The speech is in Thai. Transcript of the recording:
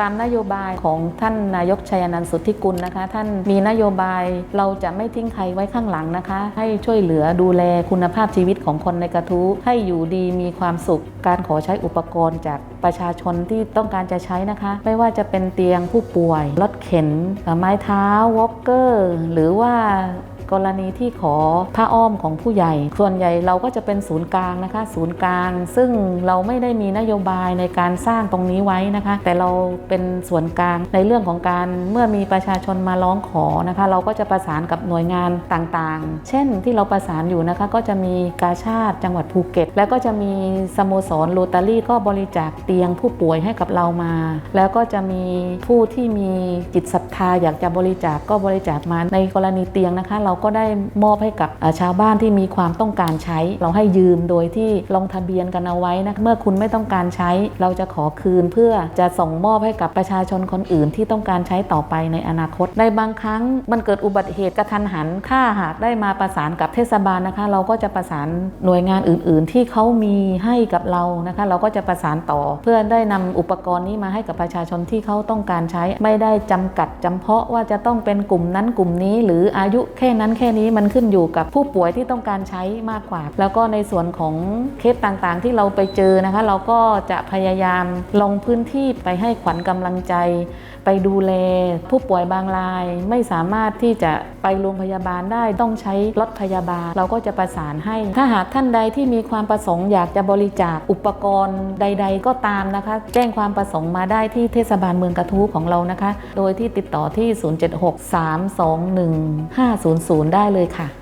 ตามนโยบายของท่านนายกชัยนันท์สุทธิกุลนะคะ ท่านมีนโยบายเราจะไม่ทิ้งใครไว้ข้างหลังนะคะ ให้ช่วยเหลือดูแลคุณภาพชีวิตของคนในกระทู้ให้อยู่ดีมีความสุข การขอใช้อุปกรณ์จากประชาชนที่ต้องการจะใช้นะคะ ไม่ว่าจะเป็นเตียงผู้ป่วยรถเข็นไม้เท้าวอล์กเกอร์ หรือว่า กรณีที่ขอผ้าอ้อมของผู้ใหญ่ ส่วนใหญ่เราก็จะเป็นศูนย์กลางนะคะ ศูนย์กลาง ซึ่งเราไม่ได้มีนโยบายในการสร้างตรงนี้ไว้นะคะ แต่เราเป็นส่วนกลางในเรื่องของการเมื่อมีประชาชนมาร้องขอนะคะ เราก็จะประสานกับหน่วยงานต่างๆ เช่นที่เราประสานอยู่นะคะ ก็จะมีกาชาติจังหวัดภูเก็ต แล้วก็จะมีสโมสรโรตารี่ก็บริจาคเตียงผู้ป่วยให้กับเรามา แล้วก็จะมีผู้ที่มีจิตศรัทธาอยากจะบริจาคก็บริจาคมาในกรณีเตียงนะคะ เราก็ได้มอบให้กับชาวบ้านที่มีความต้องการใช้ เราให้ยืมโดยที่ลงทะเบียนกันเอาไว้นะเมื่อคุณไม่ต้องการใช้ เราจะขอคืนเพื่อจะส่งมอบให้กับประชาชนคนอื่นที่ต้องการใช้ต่อไปในอนาคตในบางครั้งมันเกิดอุบัติเหตุกระทันหันถ้าหากได้มาประสานกับเทศบาลนะคะ เราก็จะประสานหน่วยงานอื่น ๆ ที่เขามีให้กับเรานะคะ เราก็จะประสานต่อ เพื่อได้นำอุปกรณ์นี้มาให้กับประชาชนที่เขาต้องการใช้ ไม่ได้จำกัดจำเพาะว่าจะต้องเป็นกลุ่มนั้นกลุ่มนี้ หรืออายุแค่นั้นนั้นแค่นี้มันขึ้นอยู่กับผู้ป่วยที่ต้องการใช้มากกว่า แล้วก็ในส่วนของเคสต่างๆ ที่เราไปเจอนะคะ เราก็จะพยายามลงพื้นที่ไปให้ขวัญกำลังใจ ไปดูแลผู้ป่วยบางราย ไม่สามารถที่จะไปโรงพยาบาลได้ต้องใช้รถพยาบาล เราก็จะประสานให้ ถ้าหากท่านใดที่มีความประสงค์อยากจะบริจาคอุปกรณ์ใด ๆ ก็ตามนะคะ แจ้งความประสงค์มาได้ที่เทศบาลเมืองกระทู้ของเรานะคะ โดยที่ติดต่อที่ 076 321 500ได้เลยค่ะ